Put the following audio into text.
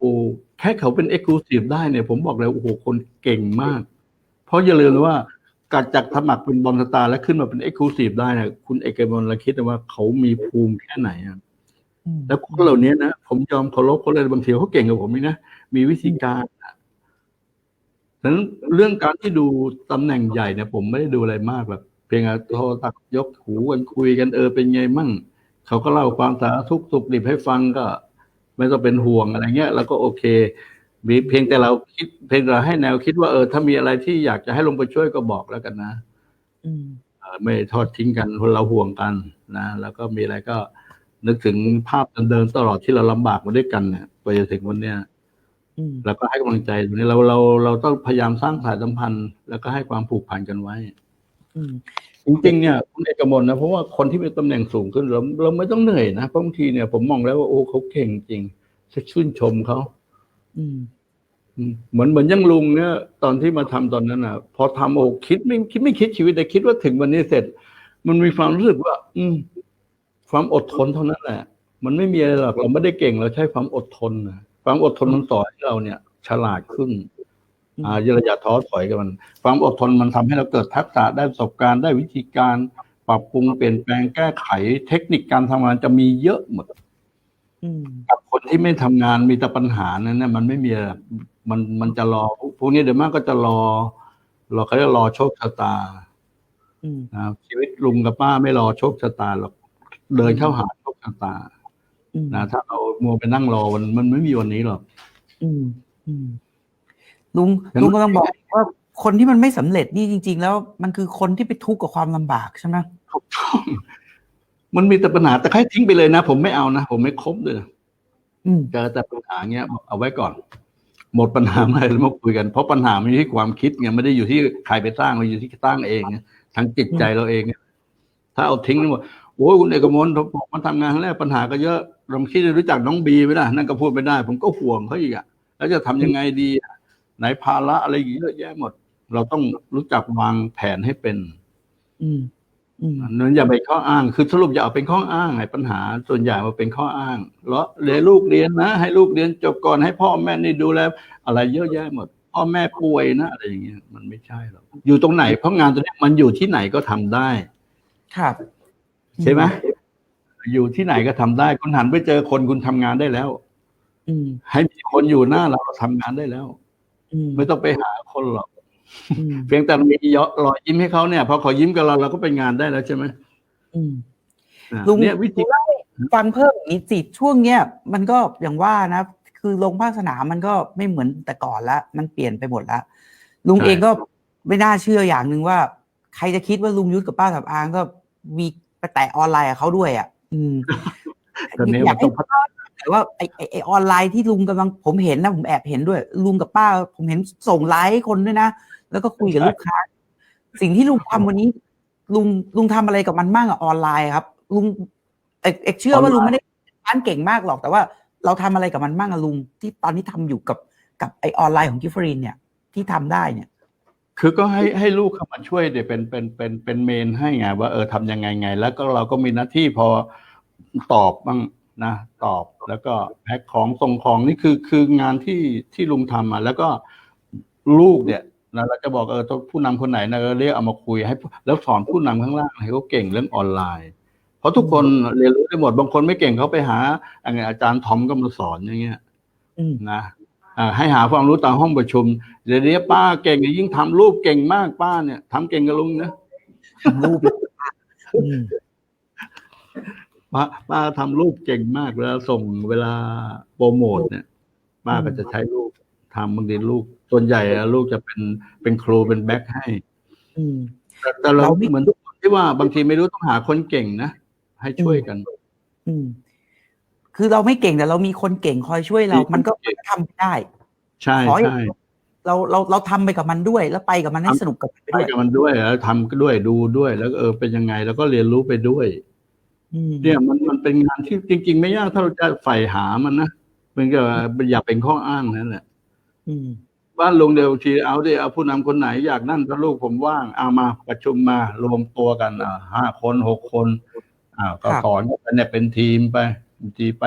โอ้แค่เขาเป็นเอ็กซ์คลูซีฟได้เนี่ยผมบอกเลยโอ้โหคนเก่งมาก เพราะอย่าลืมนะว่าการจากสมัครเป็นบอลสตาร์แล้วขึ้นมาเป็นเอ็กซ์คลูซีฟได้เนี่ยคุณเอกมลเราคิดว่าเขามีภูมิแค่ไหนอะอืมแล้วคนเหล่านี้นะผมยอมเคารพคนเลยบางทีเขาเก่งกว่าผมนี่นะมีวิธีการอะฉะนั้นเรื่องการที่ดูตำแหน่งใหญ่เนี่ยผมไม่ได้ดูอะไรมากแบบเพียงแต่โทรตักยกหูกันคุยกันเออเป็นไงมั่งเขาก็เล่าความสารทุกข์สุขดิบให้ฟังก็ ไม่ต้องเป็นห่วงอะไรเงี้ยแล้วก็โอเคมีเพียงแต่เราคิดเพียงแต่เราให้แนวคิดว่าเออถ้ามีอะไรที่อยากจะให้ลงไปช่วยก็บอกแล้วกันนะอืมเอ่อไม่ทอดทิ้งกันคนเราห่วงกันนะแล้วก็มีอะไรก็นึกถึงภาพเดิมๆตลอดที่เราลำบากมาด้วยกันเนี่ยไปจนถึงวันเนี้ยอืมแล้วก็ให้กำลังใจตรงนี้เราเราเราต้องพยายามสร้างสายสัมพันธ์ แล้วก็ให้ความผูกพันกันไว้อืม จริงๆเนี่ยคุณเอกมลนะเพราะว่าคนที่มีตำแหน่งสูงขึ้นเราเราไม่ต้องเหนื่อยนะเพราะบางทีเนี่ยผมมองแล้วว่าโอ้เขาเก่งจริงจะชื่นชมเขาอืมอืมเหมือนเหมือนอยังลุงเนี่ยตอนที่มาทำตอนนั้นอะ พอทำโอ้คิดไม่คิดไม่คิดชีวิตแต่คิดว่าถึงวันนี้เสร็จ มันมีความรู้สึกว่า อืม ความอดทนเท่านั้นแหละ มันไม่มีอะไรหรอกเราไม่ได้เก่งเราใช้ความอดทนนะความอดทนมันสอนให้เราเนี่ย ฉลาดขึ้น อืมอ่าอย่าอย่าท้อถอยกับมัน ความอดทนมันทำให้เราเกิดทักษะได้ประสบการณ์ได้วิธีการ ปรับปรุงเปลี่ยนแปลงแก้ไข เทคนิคการทำงานจะมีเยอะหมดอืมกับคนที่ไม่ทำงานมีแต่ปัญหานั้นเนี่ยมันไม่มีอะไรมันมันจะรอพวกนี้เดี๋ยวมากก็จะรอรอเขาจะรอโชคชะตาอืมนะครับชีวิตลุงกับป้าไม่รอโชคชะตาหรอกเดินเข้าหาโชคชะตาอืมนะถ้าเรามัวไปนั่งรอมันมันไม่มีวันนี้หรอก อืม อืม ลุงยังลุงกำลังบอกว่าคนที่มันไม่สำเร็จนี่จริง ๆ แล้วมันคือคนที่ไปทุกข์กับความลำบากใช่ไหมถูกต้องมันมีแต่ปัญหาแต่ใครทิ้งไปเลยนะ ผมไม่เอานะ ผมไม่คบเลยอืมเจอแต่ปัญหาเงี้ยเอาไว้ก่อน หมดปัญหาเมื่อไหร่แล้วมาคุยกัน เพราะปัญหามันอยู่ที่ความคิดไงไม่ได้อยู่ที่ใครไปสร้างมันอยู่ที่สร้างเองไงทั้งจิตใจเราเองไงถ้าเอาทิ้งหมดโอ้ยคุณเอกมลผมมาทำงานครั้งแรกปัญหาก็เยอะลองคิดดูรู้จักน้องบีไหมล่ะนั่นก็พูดไม่ได้ ผมก็ห่วงเขาอีกอะแล้วจะทำยังไงดีอะ ไหนภาระอะไรอีกเยอะแยะหมด เราต้องรู้จักวางแผนให้เป็นอืมอืมนั้นอย่าไปข้ออ้าง คือสรุปอย่าเอาเป็นข้ออ้างไอ้ปัญหา ส่วนใหญ่มาเป็นข้ออ้างแล้วเรียนลูกเรียนนะ ให้ลูกเรียนจบก่อนให้พ่อแม่นี่ดูแลอะไรเยอะแยะหมด พ่อแม่ป่วยนะอะไรอย่างเงี้ยมันไม่ใช่หรอกอยู่ตรงไหนเพราะงานตัวเนี้ยมันอยู่ที่ไหนก็ทำได้ ครับ ใช่ไหมอยู่ที่ไหนก็ทำได้คุณหันไปเจอคนคุณทำงานได้แล้วอืมให้มีคนอยู่หน้าเราเราทำงานได้แล้วอืม ไม่ต้องไปหาคนหรอกอืมเพียงแต่มีรอยยิ้มให้เขาเนี่ยพอเขายิ้มกับเราเราก็ไปงานได้แล้วใช่ไหมอืมอะลุงเนี่ยวิธีลุงเล่าให้ฟังเพิ่มอีกนิดสิช่วงเนี้ยมันก็อย่างว่านะ คือลงภาคสนามมันก็ไม่เหมือนแต่ก่อนละมันเปลี่ยนไปหมดละลุงเองก็ไม่น่าเชื่ออย่างหนึ่งว่า ใครจะคิดว่าลุงยุทธกับป้าสับอางก็มีไปแตะออนไลน์กับเขาด้วยอะ อืมตอนนี้อมัยากนให้ต้องพัฒ แต่ว่าไอไอไอออนไลน์ที่ลุงกำลังผมเห็นนะ ผมแอบเห็นด้วย ลุงกับป้า ผมเห็นส่งไลน์ให้คนด้วยนะ แล้วก็คุยกับลูกค้า สิ่งที่ลุงทำวันนี้ ลุงลุงทำอะไรกับมันบ้างอะออนไลน์ครับ ลุงเอกเอกเชื่อว่าลุงไม่ได้ร้านเก่งมากหรอก แต่ว่าเราทำอะไรกับมันบ้างอะลุง ที่ตอนนี้ทำอยู่กับกับไอออนไลน์ของกิฟฟรีนเนี่ยที่ทำได้เนี่ย คือก็ให้ให้ลูกเข้ามาช่วยเดี๋ยวเป็นเป็นเป็นเป็นเมนให้ไงว่าเออทำยังไงไง แล้วก็เราก็มีหน้าที่พอตอบบ้าง นะตอบแล้วก็แพ็คของส่งของนี่คือคืองานที่ที่ลุงทำอะแล้วก็ลูกเนี่ยนะเราจะบอกเออผู้นำคนไหนนะเออเรียกเอามาคุยให้ แล้วสอนผู้นำข้างล่างให้เขาเก่งเรื่องออนไลน์ เพราะทุกคนเรียนรู้ได้หมดบางคนไม่เก่งเขาไปหาอย่างอาจารย์ทอมก็มาสอนอย่างเงี้ยอืมนะอ่าให้หาความรู้ตามห้องประชุมเดี๋ยวนี้ป้าเก่งยิ่งทำรูปเก่งมากป้าเนี่ยทำเก่งกับลุงนะทำรูปอืม ป้าป้าทำรูปเก่งมากเวลาส่งเวลาโปรโมทเนี่ย ป้าก็จะใช้รูปทำบางทีลูกส่วนใหญ่อะลูกจะเป็นเป็นครูเป็นแบ็คให้อืมแต่แต่เราเราไม่เหมือนทุกคนที่ว่าบางทีไม่รู้ต้องหาคนเก่งนะให้ช่วยกัน อืม คือเราไม่เก่งแต่เรามีคนเก่งคอยช่วยเรามีคนมันก็เก่งทำไม่ได้ ใช่ขอให้ใช่เราเราเราทำไปกับมันด้วย แล้วไปกับมันให้สนุกกับมันไปไปด้วยกับมันด้วยแล้วทำด้วยดูด้วย แล้วก็เออเป็นยังไง แล้วก็เรียนรู้ไปด้วยอืม เนี่ยมันมันเป็นงานที่จริง ๆ ไม่ยากถ้าเราจะใฝ่หามันนะมันก็อย่าเป็นข้ออ้างนั่นแหละอืมบ้านลุงเดียวทีเอาดิเอาผู้นำคนไหนอยากนั่นถ้าลูกผมว่างเอามาประชุมมารวมตัวกันอ่าห้าคนหกคนอ่าก็ครับสอนกันเนี่ยเป็นทีมไปทีไป